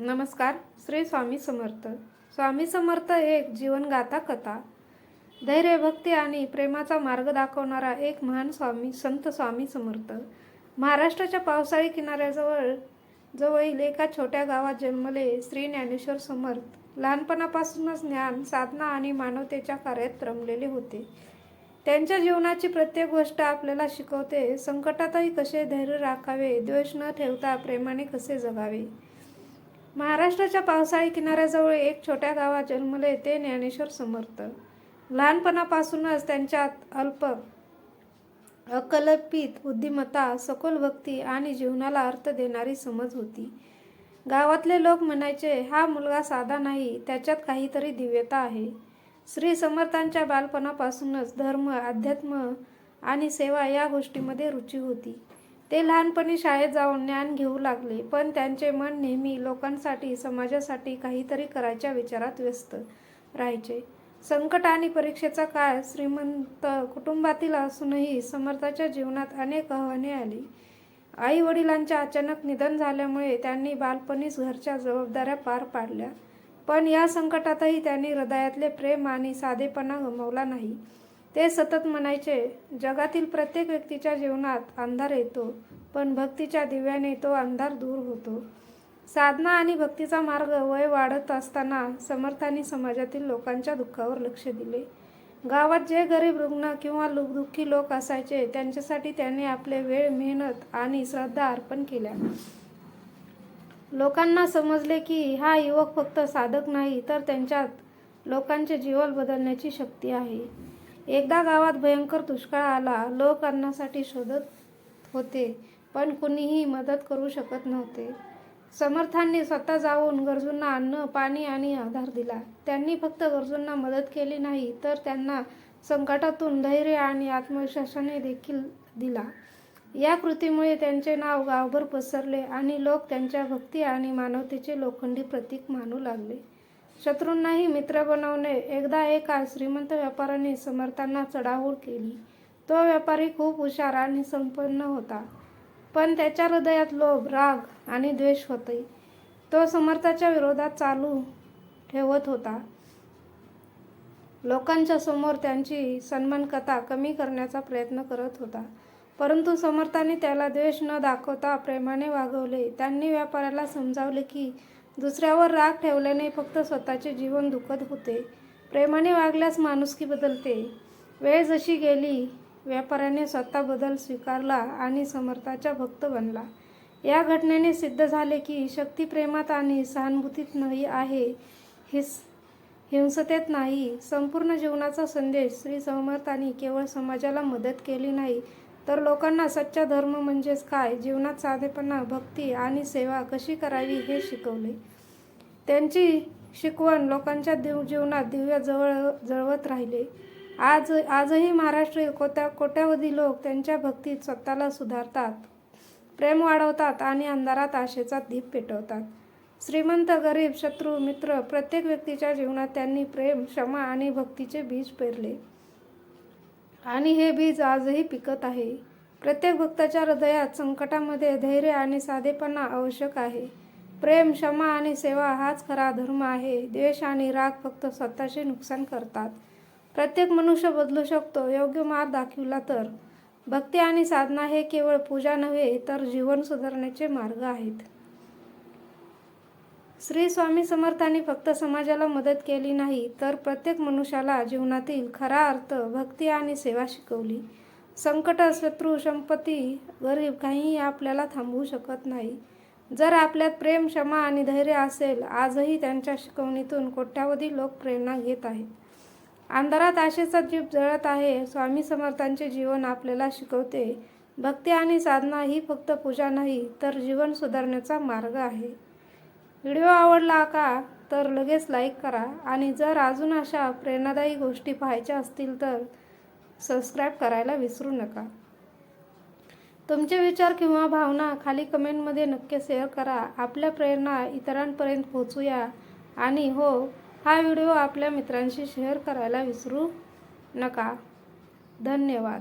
नमस्कार श्री स्वामी समर्थ. स्वामी समर्थ एक जीवनगाथा कथा. धैर्य भक्ती आणि प्रेमाचा मार्ग दाखवणारा एक महान स्वामी संत स्वामी समर्थ. महाराष्ट्राच्या पावसाळी किनाऱ्याजवळ जवळील एका छोट्या गावात जन्मले श्री ज्ञानेश्वर समर्थ. लहानपणापासूनच ज्ञान साधना आणि मानवतेच्या कार्यात रमलेले होते. त्यांच्या जीवनाची प्रत्येक गोष्ट आपल्याला शिकवते. संकटातही कसे धैर्य राखावे द्वेष न ठेवता प्रेमाने कसे जगावे? महाराष्ट्राच्या पावसाळी किनाऱ्याजवळ एक छोट्या गावात जन्मले ते ज्ञानेश्वर समर्थ. लहानपणापासूनच त्यांच्यात अल्प अकल्पित बुद्धिमत्ता सखोल भक्ती आणि जीवनाला अर्थ देणारी समज होती. गावातले लोक म्हणायचे हा मुलगा साधा नाही त्याच्यात काहीतरी दिव्यता आहे. श्री समर्थांच्या बालपणापासूनच धर्म अध्यात्म आणि सेवा या गोष्टीमध्ये रुची होती. ते लहानपणी शाळेत जाऊन ज्ञान घेऊ लागले पण त्यांचे मन नेहमी लोकांसाठी समाजासाठी काहीतरी करायच्या विचारात व्यस्त राहायचे. संकट आणि परीक्षेचा काळ श्रीमंत कुटुंबातील असूनही समर्थाच्या जीवनात अनेक आव्हाने आली. आई वडिलांच्या अचानक निधन झाल्यामुळे त्यांनी बालपणीच घरच्या जबाबदाऱ्या पार पाडल्या पण या संकटातही त्यांनी हृदयातले प्रेम आणि साधेपणा गमावला नाही. ते सतत म्हणायचे जगातील प्रत्येक व्यक्तीच्या जीवनात अंधार येतो पण भक्तीच्या दिव्याने तो अंधार दूर होतो. साधना आणि भक्तीचा मार्ग वय वाढत असताना समर्थांनी समाजातील लोकांच्या दुःखावर लक्ष दिले. गावात जे गरीब रुग्ण किंवा लो दुःखी लोक असायचे त्यांच्यासाठी त्यांनी आपले वेळ मेहनत आणि श्रद्धा अर्पण केल्या. लोकांना समजले की हा युवक फक्त साधक नाही तर त्यांच्यात लोकांचे जीवन बदलण्याची शक्ती आहे. एकदा गावात भयंकर दुष्काळ आला लोक अन्नासाठी शोधत होते पण कुणीही मदत करू शकत नव्हते. समर्थांनी स्वतः जाऊन गरजूंना अन्न पाणी आणि आधार दिला. त्यांनी फक्त गरजूंना मदत केली नाही तर त्यांना संकटातून धैर्य आणि आत्मविश्वासाने देखील दिला. या कृतीमुळे त्यांचे नाव गावभर पसरले आणि लोक त्यांच्या भक्ती आणि मानवतेचे लोखंडी प्रतीक मानू लागले. शत्रूंनाही मित्र बनवणे. एकदा एका श्रीमंत व्यापाऱ्याने समर्थांना चढाओढ केली. तो व्यापारी खूप हुशार आणि संपन्न होता. पण त्याच्या हृदयात लोभ राग आणि द्वेष होते. तो समर्थाच्या विरोधात चालू ठेवत होता. लोकांच्या समोर त्यांची सन्मानकथा कमी करण्याचा प्रयत्न करत होता. परंतु समर्थांनी त्याला द्वेष न दाखवता प्रेमाने वागवले. त्यांनी व्यापाऱ्याला समजावले की दुसऱ्यावर राग ठेवल्याने फक्त स्वतःचे जीवन दुखत होते. प्रेमाने वागल्यास माणुसकी बदलते. वेळ जशी गेली व्यापाऱ्याने स्वतः बदल स्वीकारला आणि समर्थाचा भक्त बनला. या घटनेने सिद्ध झाले की शक्ती प्रेमात आणि सहानुभूतीत नाही आहे हिस हिंसतेत नाही. संपूर्ण जीवनाचा संदेश श्री समर्थांनी केवळ समाजाला मदत केली नाही तर लोकांना सच्चा धर्म म्हणजेच काय? जीवनात साधेपणा भक्ती आणि सेवा कशी करावी हे शिकवले. त्यांची शिकवण लोकांच्या दिव जीवनात दिव्य जवळ जळवत राहिले. आज आजही महाराष्ट्रीय कोट्या कोट्यावधी लोक त्यांच्या भक्तीत स्वतःला सुधारतात. प्रेम वाढवतात आणि अंधारात आशेचा दीप पेटवतात. श्रीमंत गरीब शत्रू मित्र प्रत्येक व्यक्तीच्या जीवनात त्यांनी प्रेम क्षमा आणि भक्तीचे बीज पेरले. आणि हे बीज आजही पिकत आहे. प्रत्येक भक्ताच्या हृदयात संकटामध्ये धैर्य आणि साधेपणा आवश्यक आहे. प्रेम क्षमा आणि सेवा हाच खरा धर्म आहे. द्वेष आणि राग फक्त स्वतःचे नुकसान करतात. प्रत्येक मनुष्य बदलू शकतो योग्य मार्ग दाखविला तर. भक्ती आणि साधना हे केवळ पूजा नव्हे तर जीवन सुधारण्याचे मार्ग आहेत. श्री स्वामी समर्थांनी फक्त समाजाला मदत केली नाही तर प्रत्येक मनुष्याला जीवनातील खरा अर्थ भक्ती आणि सेवा शिकवली. संकट शत्रू संपत्ती गरीब काहीही आपल्याला थांबवू शकत नाही. जर आपल्यात प्रेम क्षमा आणि धैर्य असेल आजही त्यांच्या शिकवणीतून कोट्यावधी लोक प्रेरणा घेत आहेत. अंधारात आशेचा जीव जळत आहे स्वामी समर्थांचे जीवन आपल्याला शिकवते. भक्ती आणि साधना ही फक्त पूजा नाही तर जीवन सुधारण्याचा मार्ग आहे. व्हिडिओ आवडला का तर लगेच लाईक करा आणि जर अजून अशा प्रेरणादायी गोष्टी पाहायच्या असतील तर सबस्क्राईब करायला विसरू नका. तुमचे विचार किंवा भावना खाली कमेंटमध्ये नक्की शेअर करा. आपल्या प्रेरणा इतरांपर्यंत पोहोचूया. आणि हो हा व्हिडिओ आपल्या मित्रांशी शेअर करायला विसरू नका. धन्यवाद.